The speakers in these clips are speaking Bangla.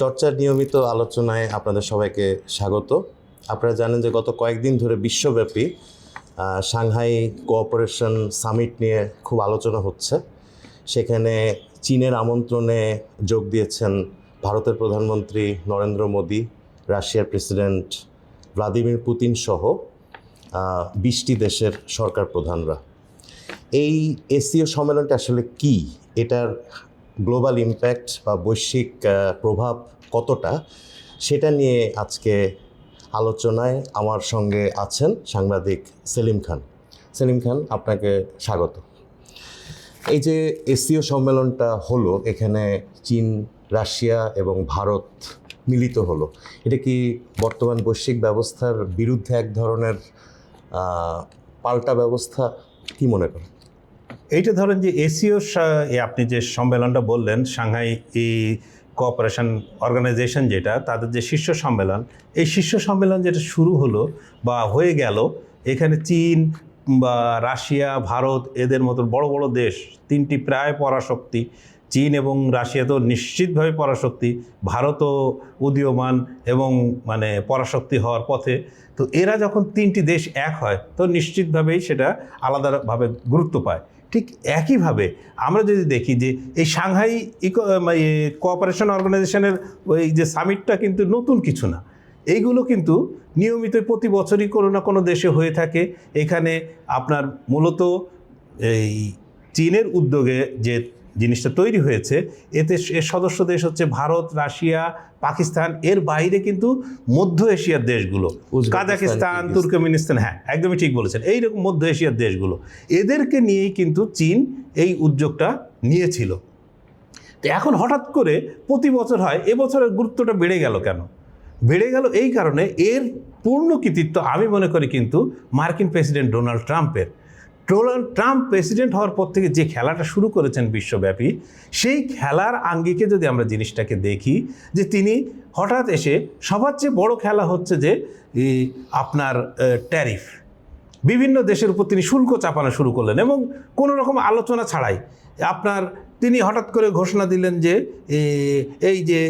চর্চার নিয়মিত আলোচনায় আপনাদের সবাইকে স্বাগত। আপনারা জানেন যে গত কয়েকদিন ধরে বিশ্বব্যাপী সাংহাই কোঅপারেশন সামিট নিয়ে খুব আলোচনা হচ্ছে। সেখানে চীনের আমন্ত্রণে যোগ দিয়েছেন ভারতের প্রধানমন্ত্রী নরেন্দ্র মোদী, রাশিয়ার প্রেসিডেন্ট ভ্লাদিমির পুতিন সহ বিশটি দেশের সরকার প্রধানরা। এই এসিও সম্মেলনটা আসলে কি? এটার গ্লোবাল ইম্প্যাক্ট বা বৈশ্বিক প্রভাব কতটা সেটা নিয়ে আজকে আলোচনায় আমার সঙ্গে আছেন সাংবাদিক সেলিম খান। সেলিম খান, আপনাকে স্বাগত। এই যে এসিও সম্মেলনটা হলো, এখানে চীন, রাশিয়া এবং ভারত মিলিত হলো, এটা কি বর্তমান বৈশ্বিক ব্যবস্থার বিরুদ্ধে এক ধরনের পাল্টা ব্যবস্থা? কি মনে করেন? এইটা ধরেন যে এসিও আপনি যে সম্মেলনটা বললেন, সাংহাই এই কোঅপারেশন অর্গানাইজেশন যেটা, তাদের যে শীর্ষ সম্মেলন, এই শীর্ষ সম্মেলন যেটা শুরু হলো বা হয়ে গেল, এখানে চীন বা রাশিয়া, ভারত এদের মতো বড় বড় দেশ, তিনটি প্রায় পরাশক্তি, চীন এবং রাশিয়া তো নিশ্চিতভাবে পরাশক্তি, ভারতও উদীয়মান এবং মানে পরাশক্তি হওয়ার পথে, তো এরা যখন তিনটি দেশ এক হয়, তো নিশ্চিতভাবেই সেটা আলাদাভাবে গুরুত্ব পায়। ঠিক একইভাবে আমরা যদি দেখি যে এই সাংহাই ইকো কোঅপারেশন অর্গানাইজেশনের ওই যে সামিটটা কিন্তু নতুন কিছু না। এইগুলো কিন্তু নিয়মিত প্রতি বছরই কোনো না কোনো দেশে হয়ে থাকে। এখানে আপনার মূলত এই চীনের উদ্যোগে যে জিনিসটা তৈরি হয়েছে। এতে এর সদস্য দেশ হচ্ছে ভারত রাশিয়া পাকিস্তান এর বাইরে কিন্তু মধ্য এশিয়ার দেশগুলো। কাজাকিস্তান। তুর্কমেনিস্তান হ্যাঁ একদমই ঠিক বলেছেন। এইরকম মধ্য এশিয়ার দেশগুলো। এদেরকে নিয়েই কিন্তু চীন এই উদ্যোগটা নিয়েছিল। তো এখন হঠাৎ করে প্রতি বছর হয় এবছরের গুরুত্বটা বেড়ে গেল কেন? বেড়ে গেল এই কারণে এর পূর্ণ কৃতিত্ব আমি মনে করি কিন্তু মার্কিন প্রেসিডেন্ট ডোনাল্ড ট্রাম্পের। ডোনাল্ড ট্রাম্প প্রেসিডেন্ট হওয়ার পর থেকে যে খেলাটা শুরু করেছেন বিশ্বব্যাপী, সেই খেলার আঙ্গিকে যদি আমরা জিনিসটাকে দেখি, যে তিনি হঠাৎ এসে সবার চেয়ে বড়ো খেলা হচ্ছে যে আপনার ট্যারিফ। বিভিন্ন দেশের উপর তিনি শুল্ক চাপানো শুরু করলেন এবং কোনো রকম আলোচনা ছাড়াই আপনার, তিনি হঠাৎ করে ঘোষণা দিলেন যে এই যে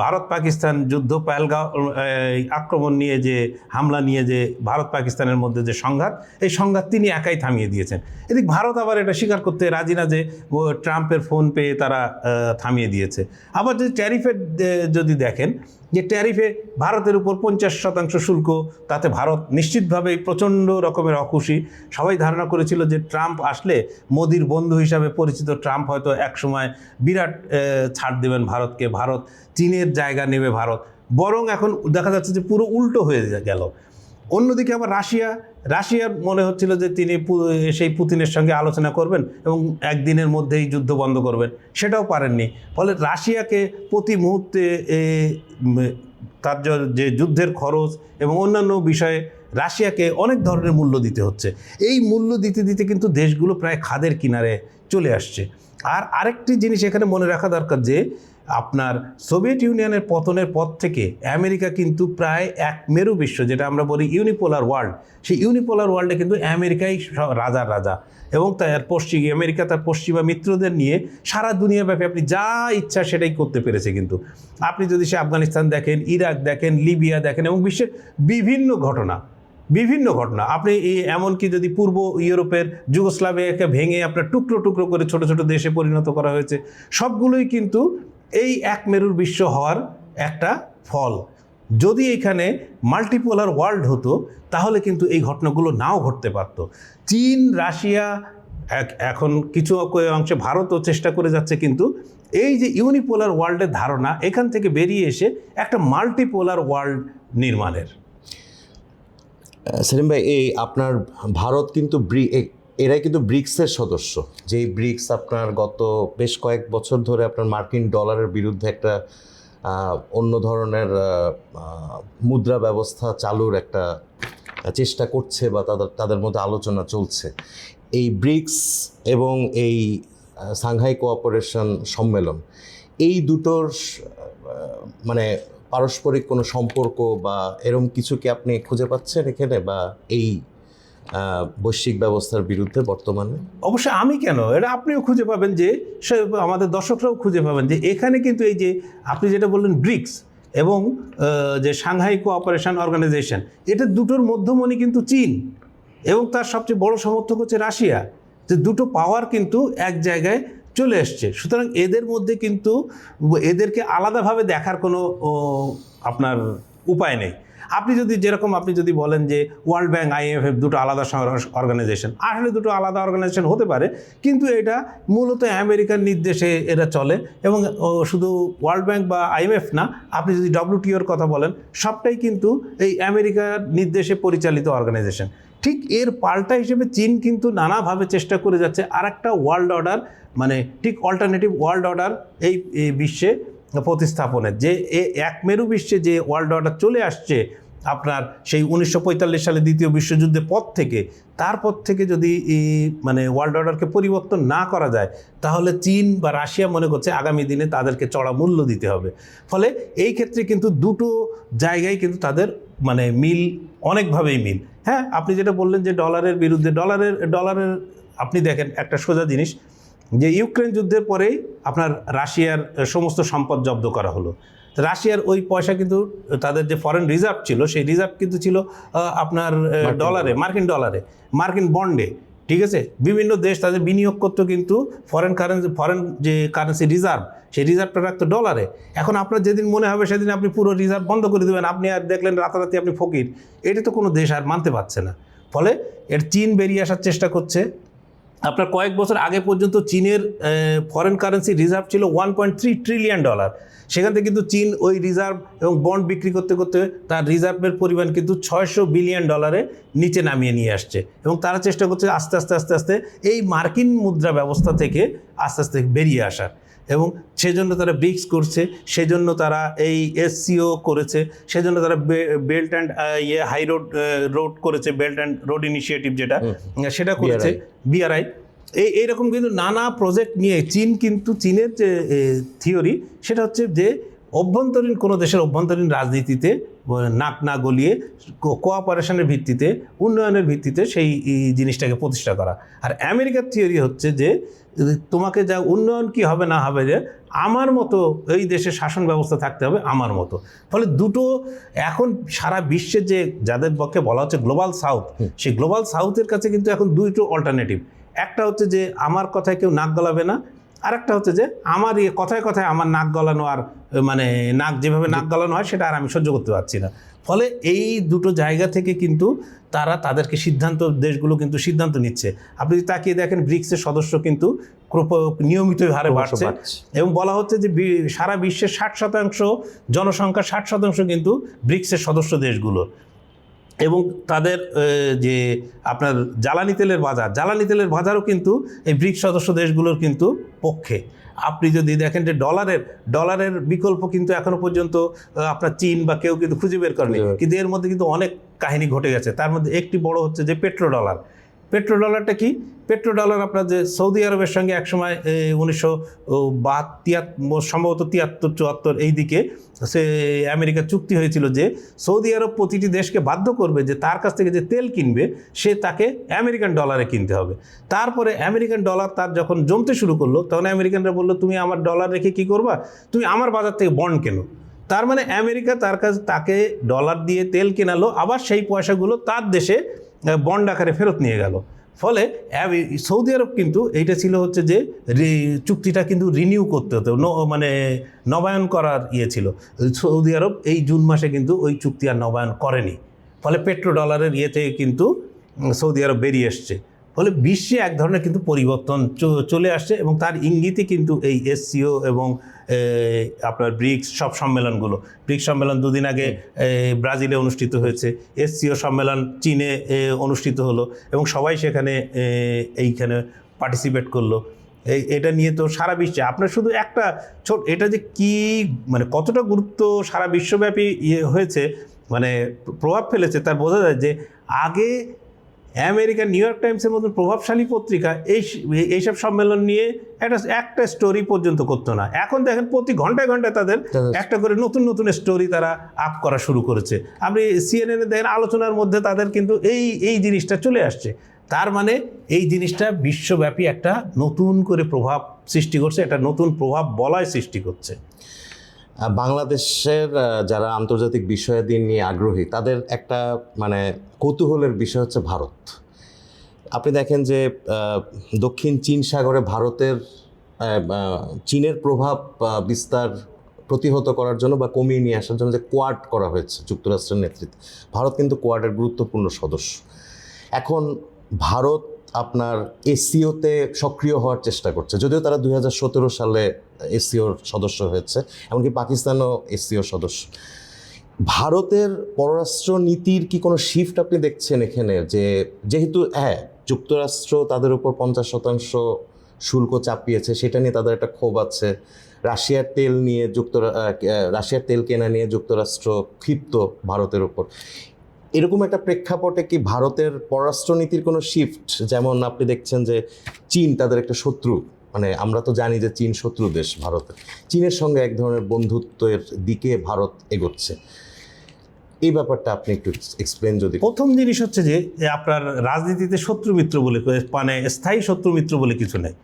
ভারত পাকিস্তান যুদ্ধ পায়লগাঁও এই আক্রমণ নিয়ে যে, হামলা নিয়ে যে ভারত পাকিস্তানের মধ্যে যে সংঘাত, এই সংঘাত তিনি একাই থামিয়ে দিয়েছেন। এদিক ভারত আবার এটা স্বীকার করতে রাজি না যে ট্রাম্পের ফোন পেয়ে তারা থামিয়ে দিয়েছে। আবার যদি ট্যারিফের যদি দেখেন, যে ট্যারিফে ভারতের উপর পঞ্চাশ শতাংশ শুল্ক, তাতে ভারত নিশ্চিতভাবেই প্রচণ্ড রকমের অখুশি সবাই ধারণা করেছিল যে ট্রাম্প আসলে মোদির বন্ধু হিসাবে পরিচিত ট্রাম্প হয়তো একসময় বিরাট ছাড় দেবেন ভারতকে, ভারত চীনের জায়গা নেবে ভারত। বরং এখন দেখা যাচ্ছে যে পুরো উল্টো হয়ে গেল। অন্যদিকে আবার রাশিয়া, রাশিয়ার মনে হচ্ছিল যে তিনি সেই পুতিনের সঙ্গে আলোচনা করবেন এবং একদিনের মধ্যেই যুদ্ধ বন্ধ করবেন। সেটাও পারেননি। ফলে রাশিয়াকে প্রতি মুহূর্তে তার যে যুদ্ধের খরচ এবং অন্যান্য বিষয়ে রাশিয়াকে অনেক ধরনের মূল্য দিতে হচ্ছে। এই মূল্য দিতে দিতে কিন্তু দেশগুলো প্রায় খাদের কিনারে চলে আসছে। আর আরেকটি জিনিস এখানে মনে রাখা দরকার যে, আপনার সোভিয়েত ইউনিয়নের পতনের পর থেকে আমেরিকা কিন্তু প্রায় এক মেরু বিশ্ব, যেটা আমরা বলি ইউনিপোলার ওয়ার্ল্ড। সেই ইউনিপোলার ওয়ার্ল্ডে কিন্তু আমেরিকাই রাজার রাজা এবং তার পশ্চিম আমেরিকা তার পশ্চিমা মিত্রদের নিয়ে সারা দুনিয়াব্যাপী আপনি যা ইচ্ছা সেটাই করতে পেরেছে কিন্তু। আপনি যদি সে আফগানিস্তান দেখেন, ইরাক দেখেন, লিবিয়া দেখেন এবং বিশ্বের বিভিন্ন ঘটনা বিভিন্ন ঘটনা। আপনি এই এমনকি যদি পূর্ব ইউরোপের যুগোস্লাভিয়াকে ভেঙে আপনার টুকরো টুকরো করে ছোট ছোট দেশে পরিণত করা হয়েছে, সবগুলোই কিন্তু এই এক মেরুর বিশ্ব হওয়ার একটা ফল। যদি এখানে মাল্টিপোলার ওয়ার্ল্ড হতো, তাহলে কিন্তু এই ঘটনাগুলো নাও ঘটতে পারত। চীন, রাশিয়া এখন কিছু অংশে ভারতও চেষ্টা করে যাচ্ছে, কিন্তু এই যে ইউনিপোলার ওয়ার্ল্ডের ধারণা, এখান থেকে বেরিয়ে এসে একটা মাল্টিপোলার ওয়ার্ল্ড নির্মাণের। সেলিম ভাই, এই আপনার ভারত কিন্তু এরাই কিন্তু ব্রিক্সের সদস্য। যেই ব্রিক্স আপনার গত বেশ কয়েক বছর ধরে আপনার মার্কিন ডলারের বিরুদ্ধে একটা অন্য ধরনের মুদ্রা ব্যবস্থা চালুর একটা চেষ্টা করছে বা তাদের তাদের মধ্যে আলোচনা চলছে। এই ব্রিক্স এবং এই সাংহাই কোঅপারেশন সম্মেলন, এই দুটোর মানে পারস্পরিক কোনো সম্পর্ক বা এরম কিছু কি আপনি খুঁজে পাচ্ছেন এখানে? বা এই বৈশ্বিক ব্যবস্থার বিরুদ্ধে বর্তমানে? অবশ্যই আমি কেন? এটা আপনিও খুঁজে পাবেন যে আমাদের দর্শকরাও খুঁজে পাবেন যে, এখানে কিন্তু এই যে, আপনি যেটা বললেন ব্রিক্স এবং যে সাংহাই কোঅপারেশন অর্গানাইজেশন, এটা দুটোর মধ্যমণি কিন্তু চীন এবং তার সবচেয়ে বড় সমর্থক হচ্ছে রাশিয়া। যে দুটো পাওয়ার কিন্তু এক জায়গায় চলে এসছে। সুতরাং এদের মধ্যে কিন্তু, এদেরকে আলাদাভাবে দেখার কোনো আপনার উপায় নেই। আপনি যদি যেরকম আপনি যদি বলেন যে ওয়ার্ল্ড ব্যাংক আইএমএফ দুটো আলাদা অর্গানাইজেশন আসলে দুটো আলাদা অর্গানাইজেশন হতে পারে, কিন্তু এটা মূলত আমেরিকার নির্দেশে এরা চলে এবং শুধু ওয়ার্ল্ড ব্যাংক বা আইএমএফ না, আপনি যদি ডব্লিউটিওর কথা বলেন, সবটাই কিন্তু এই আমেরিকার নির্দেশে পরিচালিত অর্গানাইজেশন ঠিক এর পাল্টা হিসেবে চীন কিন্তু নানাভাবে চেষ্টা করে যাচ্ছে। আর একটা ওয়ার্ল্ড অর্ডার মানে ঠিক অল্টারনেটিভ ওয়ার্ল্ড অর্ডার এই বিশ্বে প্রতিস্থাপনের যে এ, এক মেরু বিশ্বে যে ওয়ার্ল্ড অর্ডার চলে আসছে, আপনার সেই উনিশশো পঁয়তাল্লিশ সালে দ্বিতীয় বিশ্বযুদ্ধের পর থেকে, তারপর থেকে যদি মানে ওয়ার্ল্ড অর্ডারকে পরিবর্তন না করা যায়, তাহলে চীন বা রাশিয়া মনে করছে আগামী দিনে তাদেরকে চড়া মূল্য দিতে হবে। ফলে এই ক্ষেত্রে কিন্তু দুটো জায়গায় কিন্তু তাদের মানে মিল অনেকভাবেই মিল। হ্যাঁ আপনি যেটা বললেন যে ডলারের বিরুদ্ধে ডলারের ডলারের আপনি দেখেন একটা সোজা জিনিস যে ইউক্রেন যুদ্ধের পরেই আপনার রাশিয়ার সমস্ত সম্পদ জব্দ করা হলো। রাশিয়ার ওই পয়সা কিন্তু তাদের যে ফরেন রিজার্ভ ছিল সেই রিজার্ভ কিন্তু ছিল আপনার ডলারে মার্কিন ডলারে মার্কিন বন্ডে ঠিক আছে? বিভিন্ন দেশ তাদের বিনিয়োগ করতো কিন্তু ফরেন কারেন্সি ফরেন যে কারেন্সি রিজার্ভ সেই রিজার্ভটা রাখতো ডলারে এখন আপনার যেদিন মনে হবে সেদিন আপনি পুরো রিজার্ভ বন্ধ করে দেবেন। আপনি আর দেখলেন রাতারাতি আপনি ফকির। এটা তো কোনো দেশ আর মানতে পারছে না। ফলে এর চীন বেরিয়ে আসার চেষ্টা করছে। আপনার কয়েক বছর আগে পর্যন্ত চীনের ফরেন কারেন্সি রিজার্ভ ছিল one point three trillion dollar সেখান থেকে কিন্তু চীন ওই রিজার্ভ এবং বন্ড বিক্রি করতে করতে তার রিজার্ভের পরিমাণ কিন্তু ছয়শো বিলিয়ন ডলারে নিচে নামিয়ে নিয়ে আসছে। এবং তারা চেষ্টা করছে আস্তে আস্তে আস্তে আস্তে এই মার্কিন মুদ্রা ব্যবস্থা থেকে আস্তে আস্তে বেরিয়ে আসার। এবং সেজন্য তারা ব্রিক্স করছে সেজন্য তারা এই এসসিও করেছে সেজন্য তারা বেল্ট অ্যান্ড ইয়ে হাই রোড রোড করেছে বেল্ট অ্যান্ড রোড ইনিশিয়েটিভ যেটা সেটা করেছে বিআরআই এই এইরকম কিন্তু নানা প্রজেক্ট নিয়ে চীন কিন্তু চীনের যে থিওরি সেটা হচ্ছে যে অভ্যন্তরীণ কোনো দেশের অভ্যন্তরীণ রাজনীতিতে নাক না গলিয়ে কোঅপারেশনের ভিত্তিতে উন্নয়নের ভিত্তিতে সেই জিনিসটাকে প্রতিষ্ঠা করা। আর আমেরিকার থিওরি হচ্ছে যে তোমাকে যা উন্নয়ন কি হবে না হবে যে আমার মতো এই দেশের শাসন ব্যবস্থা থাকতে হবে আমার মতো। ফলে দুটো এখন সারা বিশ্বে যে যাদের পক্ষে বলা হচ্ছে গ্লোবাল সাউথ সেই গ্লোবাল সাউথের কাছে কিন্তু এখন দুটো অল্টারনেটিভ একটা হচ্ছে যে আমার কথায় কেউ নাক গলাবে না আরেকটা হচ্ছে যে আমার ইয়ে কথায় কথায় আমার নাক গলানো আর মানে নাক যেভাবে নাক গলানো হয় সেটা আর আমি সহ্য করতে পারছি না। ফলে এই দুটো জায়গা থেকে কিন্তু তারা তাদেরকে সিদ্ধান্ত দেশগুলো কিন্তু সিদ্ধান্ত নিচ্ছে। আপনি যদি তাকিয়ে দেখেন ব্রিক্সের সদস্য কিন্তু নিয়মিত হারে বাড়ছে। এবং বলা হচ্ছে যে বি- সারা বিশ্বের ষাট শতাংশ জনসংখ্যার ষাট শতাংশ কিন্তু ব্রিক্সের সদস্য দেশগুলো। এবং তাদের যে আপনার জ্বালানি তেলের বাজার জ্বালানি তেলের বাজারও কিন্তু এই ব্রিক্স সদস্য দেশগুলোর কিন্তু পক্ষে। আপনি যদি দেখেন যে ডলারের ডলারের বিকল্প কিন্তু এখনও পর্যন্ত আপনার চীন বা কেউ কিন্তু খুঁজে বের করেনি। কিন্তু এর মধ্যে কিন্তু অনেক কাহিনী ঘটে গেছে। তার মধ্যে একটি বড় হচ্ছে যে পেট্রো ডলার পেট্রো ডলারটা কি? পেট্রো ডলার আপনার যে সৌদি আরবের সঙ্গে একসময় উনিশশো বা তিয়াত্তর সম্ভবত তিয়াত্তর, চুয়াত্তর এই দিকে সে আমেরিকা চুক্তি হয়েছিল যে সৌদি আরব প্রতিটি দেশকে বাধ্য করবে যে তার কাছ থেকে যে তেল কিনবে, সে তাকে আমেরিকান ডলারে কিনতে হবে। তারপরে আমেরিকান ডলার তার যখন জমতে শুরু করল, তখন আমেরিকানরা বলল, তুমি আমার ডলার রেখে কি করবা? তুমি আমার বাজার থেকে বন্ড কেনো? তার মানে আমেরিকা তার কাছে, তাকে ডলার দিয়ে তেল কেনালো, আবার সেই পয়সাগুলো তার দেশে বন্ড আকারে ফেরত নিয়ে গেল। ফলে সৌদি আরব কিন্তু এইটা ছিল হচ্ছে যে চুক্তিটা কিন্তু রিনিউ করতে হতো মানে নবায়ন করার ইয়ে ছিল। সৌদি আরব এই জুন মাসে কিন্তু ওই চুক্তি আর নবায়ন করেনি। ফলে পেট্রো ডলারের ইয়ে থেকে কিন্তু সৌদি আরব বেরিয়ে এসছে। ফলে বিশ্বে এক ধরনের কিন্তু পরিবর্তন চলে আসছে এবং তার ইঙ্গিতই কিন্তু এই এসসিও এবং আপনার ব্রিক্স সব সম্মেলনগুলো। ব্রিক্স সম্মেলন দুদিন আগে ব্রাজিলে অনুষ্ঠিত হয়েছে। এসসিও সম্মেলন চীনে অনুষ্ঠিত হলো এবং সবাই সেখানে এইখানে পার্টিসিপেট করল। এই এটা নিয়ে তো সারা বিশ্বে, আপনার শুধু একটা ছোট, এটা যে কি মানে কতটা গুরুত্ব সারা বিশ্বব্যাপী ইয়ে হয়েছে মানে প্রভাব ফেলেছে, তার বোঝা যায় যে আগে আমেরিকার নিউ ইয়র্ক টাইমসের মতন প্রভাবশালী পত্রিকা এই এইসব সম্মেলন নিয়ে একটা একটা স্টোরি পর্যন্ত করতো না। এখন দেখেন প্রতি ঘন্টায় ঘন্টায় তাদের একটা করে নতুন নতুন স্টোরি তারা আপ করা শুরু করেছে। আপনি সিএনএনে দেখেন আলোচনার মধ্যে তাদের কিন্তু এই এই জিনিসটা চলে আসছে। তার মানে এই জিনিসটা বিশ্বব্যাপী একটা নতুন করে প্রভাব সৃষ্টি করছে একটা নতুন প্রভাব বলয় সৃষ্টি করছে। বাংলাদেশের যারা আন্তর্জাতিক বিষয়াদি নিয়ে আগ্রহী, তাদের একটা মানে কৌতূহলের বিষয় হচ্ছে ভারত। আপনি দেখেন যে দক্ষিণ চীন সাগরে ভারতের চীনের প্রভাব বিস্তার প্রতিহত করার জন্য বা কমিয়ে নিয়ে আসার জন্য যে কোয়াড করা হয়েছে যুক্তরাষ্ট্রের নেতৃত্বে, ভারত কিন্তু কোয়াডের গুরুত্বপূর্ণ সদস্য। এখন ভারত আপনার এসিওতে সক্রিয় হওয়ার চেষ্টা করছে। যদিও তারা দুই হাজার সতেরো সালে এসিওর সদস্য হয়েছে, এমনকি পাকিস্তানও এসিওর সদস্য। ভারতের পররাষ্ট্র নীতির কি কোনো শিফট আপনি দেখছেন এখানে? যে যেহেতু হ্যাঁ যুক্তরাষ্ট্র তাদের উপর পঞ্চাশ শতাংশ শুল্ক চাপিয়েছে, সেটা নিয়ে তাদের একটা ক্ষোভ আছে। রাশিয়ার তেল নিয়ে যুক্তরা রাশিয়ার তেল কেনা নিয়ে যুক্তরাষ্ট্র ক্ষিপ্ত ভারতের উপর। এরকম একটা প্রেক্ষাপটে কি ভারতের পররাষ্ট্রনীতির কোনো শিফট যেমন আপনি দেখছেন যে চীন তাদের একটা শত্রু। মানে আমরা তো জানি যে চীন শত্রু দেশ ভারতের চীনের সঙ্গে এক ধরনের বন্ধুত্বের দিকে ভারত এগোচ্ছে। এই ব্যাপারটা আপনি একটু এক্সপ্লেন যদি প্রথম জিনিস হচ্ছে যে আপনার রাজনীতিতে শত্রু মিত্র বলে মানে স্থায়ী শত্রু মিত্র বলে কিছু নেই।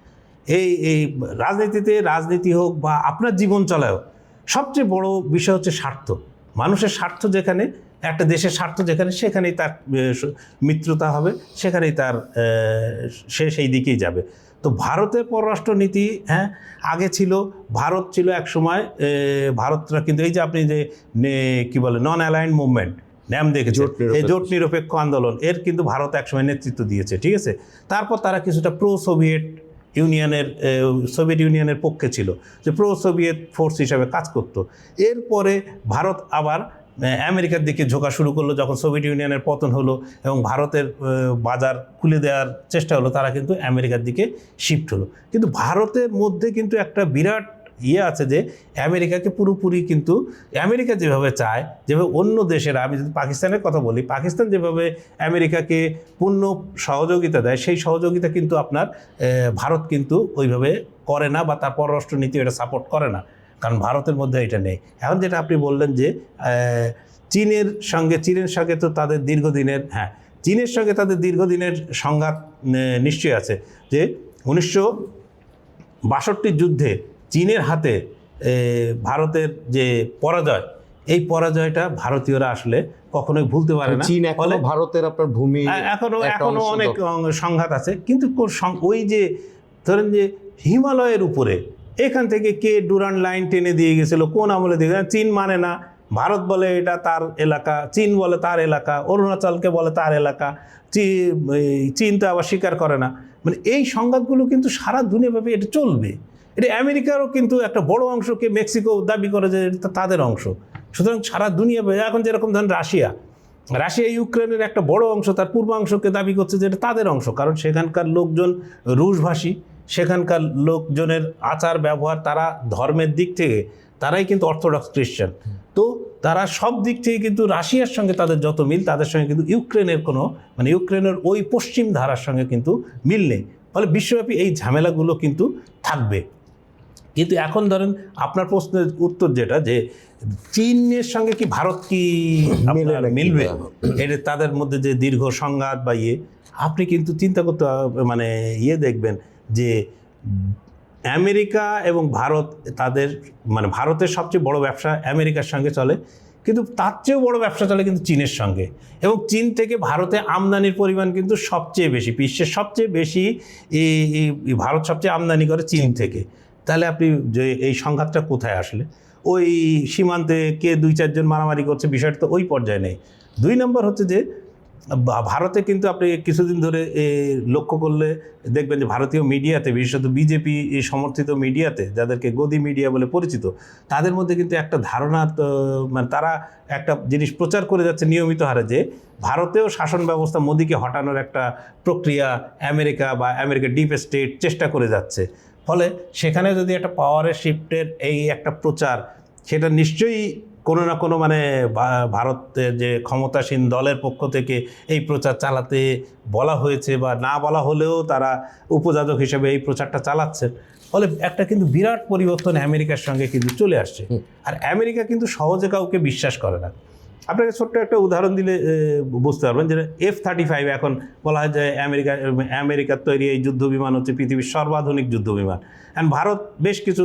এই এই রাজনীতিতে রাজনীতি হোক বা আপনার জীবন চলায় হোক সবচেয়ে বড় বিষয় হচ্ছে স্বার্থ। মানুষের স্বার্থ যেখানে একটা দেশের স্বার্থ যেখানে সেখানেই তার মিত্রতা হবে সেখানেই তার সে সেই দিকেই যাবে। তো ভারতের পররাষ্ট্রনীতি হ্যাঁ আগে ছিল ভারত ছিল এক সময় ভারতরা কিন্তু এই যে আপনি যে কি বলে নন অ্যালাইন মুভমেন্ট ন্যাম নিরপেক্ষ। এই জোট নিরপেক্ষ আন্দোলন এর কিন্তু ভারত একসময় নেতৃত্ব দিয়েছে ঠিক আছে? তারপর তারা কিছুটা প্রো সোভিয়েট ইউনিয়নের সোভিয়েত ইউনিয়নের পক্ষে ছিল যে প্রো সোভিয়েত ফোর্স হিসাবে কাজ করত। এরপরে ভারত আবার আমেরিকার দিকে ঝোঁকা শুরু করল যখন সোভিয়েত ইউনিয়নের পতন হলো এবং ভারতের বাজার খুলে দেওয়ার চেষ্টা হলো, তারা কিন্তু আমেরিকার দিকে শিফট হলো। কিন্তু ভারতের মধ্যে কিন্তু একটা বিরাট ইয়ে আছে যে, আমেরিকাকে পুরোপুরি কিন্তু, আমেরিকা যেভাবে চায়, যেভাবে অন্য দেশেরা, আমি যদি পাকিস্তানের কথা বলি, পাকিস্তান যেভাবে আমেরিকাকে পূর্ণ সহযোগিতা দেয়, সেই সহযোগিতা কিন্তু আপনার ভারত কিন্তু ওইভাবে করে না বা তার পররাষ্ট্রনীতি এটা সাপোর্ট করে না। কারণ ভারতের মধ্যে এটা নেই। এখন যেটা আপনি বললেন যে চীনের সঙ্গে চীনের সঙ্গে তো তাদের দীর্ঘদিনের হ্যাঁ চীনের সঙ্গে তাদের দীর্ঘদিনের সংঘাত নিশ্চয়ই আছে যে উনিশশো বাষট্টির যুদ্ধে চীনের হাতে ভারতের যে পরাজয় এই পরাজয়টা ভারতীয়রা আসলে কখনোই ভুলতে পারে না। চীন এখনও ফলে ভারতের আপনার ভূমি এখনও এখনও অনেক সংঘাত আছে। কিন্তু ওই যে ধরেন যে হিমালয়ের উপরে এখান থেকে কে ডুরান লাইন টেনে দিয়ে গেছিল? কোন আমলে দিয়ে? চীন মানে না। ভারত বলে এটা তার এলাকা, চীন বলে তার এলাকা, অরুণাচলকে বলে তার এলাকা। চীন তো আবার স্বীকার করে না। মানে এই সংঘাতগুলো কিন্তু সারা দুনিয়াভাবে এটা চলবে। এটা আমেরিকারও কিন্তু একটা বড় অংশকে মেক্সিকো দাবি করে যে এটা তাদের অংশ। সুতরাং সারা দুনিয়া এখন যেরকম ধরেন রাশিয়া। রাশিয়া, ইউক্রেনের একটা বড় অংশ তার পূর্বাংশকে দাবি করছে যে এটা তাদের অংশ। কারণ সেখানকার লোকজন রুশভাষী। সেখানকার লোকজনের আচার ব্যবহার তারা ধর্মের দিক থেকে তারাই কিন্তু অর্থোডক্স খ্রিস্টান। তো তারা সব দিক থেকে কিন্তু রাশিয়ার সঙ্গে তাদের যত মিল তাদের সঙ্গে কিন্তু ইউক্রেনের কোনো মানে ইউক্রেনের ওই পশ্চিম ধারার সঙ্গে কিন্তু মিল নেই। ফলে বিশ্বব্যাপী এই ঝামেলাগুলো কিন্তু থাকবে। কিন্তু এখন ধরেন আপনার প্রশ্নের উত্তর যেটা যে চীনের সঙ্গে কি ভারত কি মিলবে? এটা তাদের মধ্যে যে দীর্ঘ সংঘাত বা ইয়ে আপনি কিন্তু চিন্তা করতে মানে ইয়ে দেখবেন যে আমেরিকা এবং ভারত তাদের মানে ভারতের সবচেয়ে বড় ব্যবসা আমেরিকার সঙ্গে চলে, কিন্তু তার চেয়েও বড় ব্যবসা চলে কিন্তু চীনের সঙ্গে। এবং চীন থেকে ভারতে আমদানির পরিমাণ কিন্তু সবচেয়ে বেশি, বিশ্বের সবচেয়ে বেশি এই ভারত সবচেয়ে আমদানি করে চীন থেকে। তাহলে আপনি যে এই সংঘাতটা কোথায় আসলে? ওই সীমান্তে কে দুই, চারজন মারামারি করছে বিষয়টা তো ওই পর্যায়ে নেই। দুই নম্বর হচ্ছে যে ভারতে কিন্তু আপনি কিছুদিন ধরে লক্ষ্য করলে দেখবেন যে ভারতীয় মিডিয়াতে, বিশেষত বিজেপি সমর্থিত মিডিয়াতে, যাদেরকে গদি মিডিয়া বলে পরিচিত, তাদের মধ্যে কিন্তু একটা ধারণা মানে তারা একটা জিনিস প্রচার করে যাচ্ছে নিয়মিত হারে যে ভারতেও শাসন ব্যবস্থা মোদিকে হটানোর একটা প্রক্রিয়া আমেরিকা বা আমেরিকার ডিপ স্টেট চেষ্টা করে যাচ্ছে। ফলে সেখানে যদি একটা পাওয়ারের শিফটের এই একটা প্রচার, সেটা নিশ্চয়ই কোনো না কোনো মানে ভারতের যে ক্ষমতাসীন দলের পক্ষ থেকে এই প্রচার চালাতে বলা হয়েছে বা না বলা হলেও তারা উপযাজক হিসেবে এই প্রচারটা চালাচ্ছেন। ফলে একটা কিন্তু বিরাট পরিবর্তন আমেরিকার সঙ্গে কিন্তু চলে আসছে। আর আমেরিকা কিন্তু সহজে কাউকে বিশ্বাস করে না। আপনাকে ছোট্ট একটা উদাহরণ দিলে বুঝতে পারবেন যে এফ থার্টি ফাইভ এখন বলা হয় যে আমেরিকা আমেরিকার তৈরি এই যুদ্ধ বিমান হচ্ছে পৃথিবীর সর্বাধুনিক যুদ্ধ বিমান। অ্যান্ড ভারত বেশ কিছু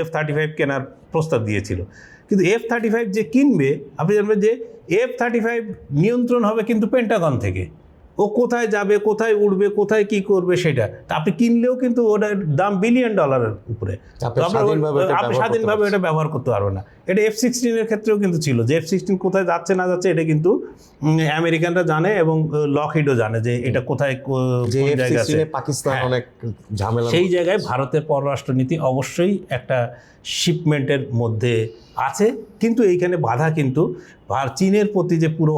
এফ থার্টি ফাইভ কেনার প্রস্তাব দিয়েছিল। কিন্তু এফ থার্টি ফাইভ যে কিনবে আপনি জানবেন যে এফ থার্টি ফাইভ নিয়ন্ত্রণ হবে কিন্তু পেন্টাগন থেকে। ও কোথায় যাবে কোথায় উঠবে কোথায় কি করবে সেটা। তা আপনি কিনলেও কিন্তু ওটার দাম বিলিয়ন ডলারের উপরে। আপনি স্বাধীনভাবে এটা ব্যবহার করতে পারবেন না। এটা এফ সিক্সটিনের ক্ষেত্রেও কিন্তু ছিল। যে এফ সিক্সটিন কোথায় যাচ্ছে না যাচ্ছে এটা কিন্তু আমেরিকানরা জানে এবং লকহিডও জানে যে এটা কোথায় পাকিস্তান হ্যাঁ। অনেক ঝামেলা সেই জায়গায় ভারতের পররাষ্ট্রনীতি অবশ্যই একটা শিপমেন্টের মধ্যে আছে কিন্তু এইখানে বাধা কিন্তু চীনের প্রতি যে পুরো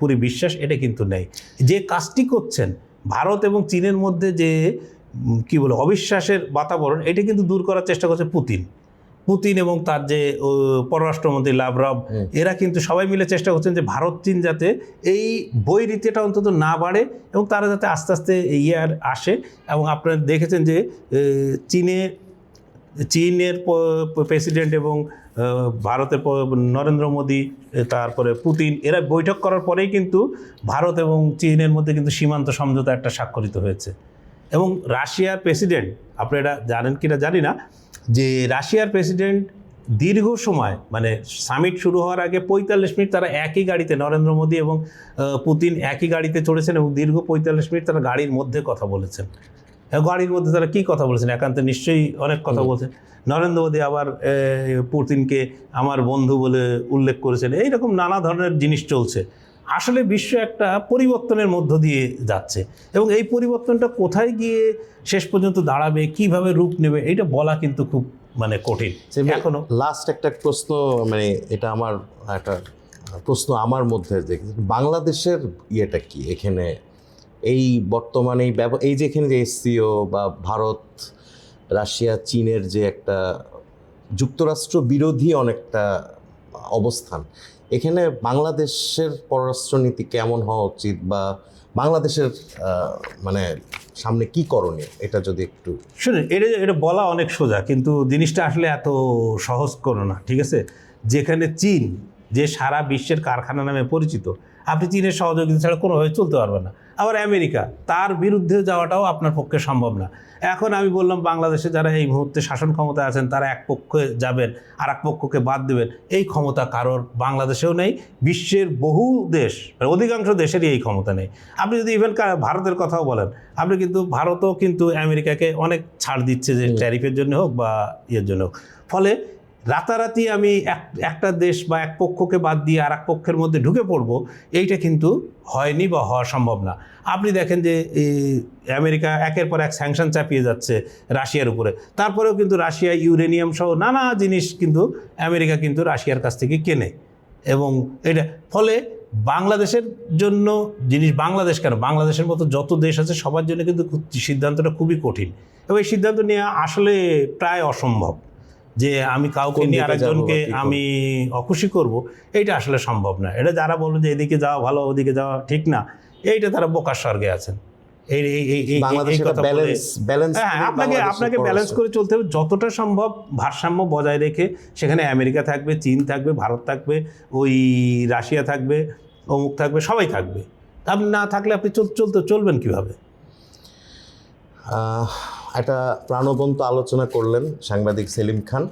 পুরো বিশ্বাস এটা কিন্তু নেই যে কাজটি করছেন ভারত এবং চীনের মধ্যে যে কি বলে অবিশ্বাসের বাতাবরণ এটা কিন্তু দূর করার চেষ্টা করছে পুতিন পুতিন এবং তার যে পররাষ্ট্রমন্ত্রী লাভরভ। এরা কিন্তু সবাই মিলে চেষ্টা করছেন যে ভারত চীন যাতে এই বই রীতিটা অন্তত না বাড়ে এবং তারা যাতে আস্তে আস্তে ইয়ে আর আসে এবং আপনারা দেখেছেন যে চীনে চীনের প্রেসিডেন্ট এবং ভারতের নরেন্দ্র মোদী তারপরে পুতিন, এরা বৈঠক করার পরেই কিন্তু ভারত এবং চীনের মধ্যে কিন্তু সীমান্ত সমঝোতা একটা স্বাক্ষরিত হয়েছে। এবং রাশিয়ার প্রেসিডেন্ট, আপনি এটা জানেন কিনা জানি না, যে রাশিয়ার প্রেসিডেন্ট দীর্ঘ সময় মানে সামিট শুরু হওয়ার আগে পঁয়তাল্লিশ মিনিট তারা একই গাড়িতে, নরেন্দ্র মোদী এবং পুতিন একই গাড়িতে চড়েছেন এবং দীর্ঘ পঁয়তাল্লিশ মিনিট তারা গাড়ির মধ্যে কথা বলেছেন। গাড়ির মধ্যে তারা কী কথা বলেছেন? একান্তে নিশ্চয়ই অনেক কথা বলছেন। নরেন্দ্র মোদী আবার পুতিনকে আমার বন্ধু বলে উল্লেখ করেছেন। এইরকম নানা ধরনের জিনিস চলছে। আসলে বিশ্ব একটা পরিবর্তনের মধ্য দিয়ে যাচ্ছে। এবং এই পরিবর্তনটা কোথায় গিয়ে শেষ পর্যন্ত দাঁড়াবে কীভাবে রূপ নেবে এটা বলা কিন্তু খুব মানে কঠিন। এখনও লাস্ট একটা প্রশ্ন মানে এটা আমার একটা প্রশ্ন আমার মধ্যে যে বাংলাদেশের ইয়েটা কি? এখানে এই বর্তমানে এই এই যে এসসিও বা ভারত, রাশিয়া, চীনের যে একটা যুক্তরাষ্ট্র বিরোধী অনেকটা অবস্থান, এখানে বাংলাদেশের পররাষ্ট্রনীতি কেমন হওয়া উচিত বা বাংলাদেশের মানে সামনে কি করণীয়? এটা যদি একটু শুনুন, এটা এটা বলা অনেক সোজা, কিন্তু জিনিসটা আসলে এত সহজ করো না, ঠিক আছে? যেখানে চীন, যে সারা বিশ্বের কারখানা নামে পরিচিত, আপনি চীনের সহযোগিতা ছাড়া কোনোভাবে চলতে পারবেন না। আবার আমেরিকা তার বিরুদ্ধে যাওয়াটাও আপনার পক্ষে সম্ভব না। এখন আমি বললাম বাংলাদেশে যারা এই মুহূর্তে শাসন ক্ষমতায় আছেন তারা এক পক্ষে যাবেন আর এক পক্ষকে বাদ দেবেন। এই ক্ষমতা কারোর বাংলাদেশেও নেই বিশ্বের বহু দেশ মানে অধিকাংশ দেশেরই এই ক্ষমতা নেই। আপনি যদি ইভেন ভারতের কথাও বলেন আপনি কিন্তু ভারতও কিন্তু আমেরিকাকে অনেক ছাড় দিচ্ছে যে ট্যারিফের জন্য হোক বা ইয়ের জন্য হোক। ফলে রাতারাতি আমি এক, একটা দেশ বা এক পক্ষকে বাদ দিয়ে আর এক পক্ষের মধ্যে ঢুকে পড়ব, এইটা কিন্তু হয়নি বা হওয়া সম্ভব না। আপনি দেখেন যে আমেরিকা একের পর এক স্যাংশন চাপিয়ে যাচ্ছে রাশিয়ার উপরে। তারপরেও কিন্তু রাশিয়া ইউরেনিয়াম সহ নানা জিনিস কিন্তু আমেরিকা কিন্তু রাশিয়ার কাছ থেকে কেনে। এবং এটা, ফলে বাংলাদেশের জন্য জিনিস, বাংলাদেশ কেন? বাংলাদেশের মতো যত দেশ আছে সবার জন্য কিন্তু সিদ্ধান্তটা খুবই কঠিন। এবং এই সিদ্ধান্ত নেওয়া আসলে প্রায় অসম্ভব। যে আমি কাউকে নিয়ে আরেকজনকে আমি অখুশি করব এইটা আসলে সম্ভব না। এটা যারা বলবেন যে এদিকে যাওয়া ভালো ওদিকে যাওয়া ঠিক না এইটা তারা বোকার স্বর্গে আছেন। হ্যাঁ আপনাকে আপনাকে ব্যালেন্স করে চলতে হবে যতটা সম্ভব ভারসাম্য বজায় রেখে। সেখানে আমেরিকা থাকবে চীন থাকবে ভারত থাকবে ওই রাশিয়া থাকবে অমুক থাকবে সবাই থাকবে। আপনি না থাকলে আপনি চল চলতে চলবেন কীভাবে? আহ, একটা প্রাণবন্ত আলোচনা করলেন সাংবাদিক সেলিম খান।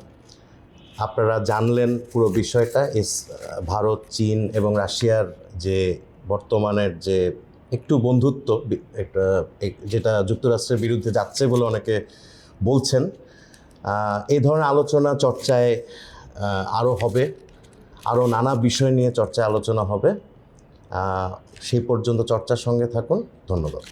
আপনারা জানলেন পুরো বিষয়টা এস ভারত, চীন এবং রাশিয়ার যে বর্তমানের যে একটু বন্ধুত্ব একটা যেটা যুক্তরাষ্ট্রের বিরুদ্ধে যাচ্ছে বলে অনেকে বলছেন। এই ধরনের আলোচনা চর্চায় আরও হবে আরও নানা বিষয় নিয়ে চর্চায় আলোচনা হবে। সেই পর্যন্ত চর্চার সঙ্গে থাকুন। ধন্যবাদ।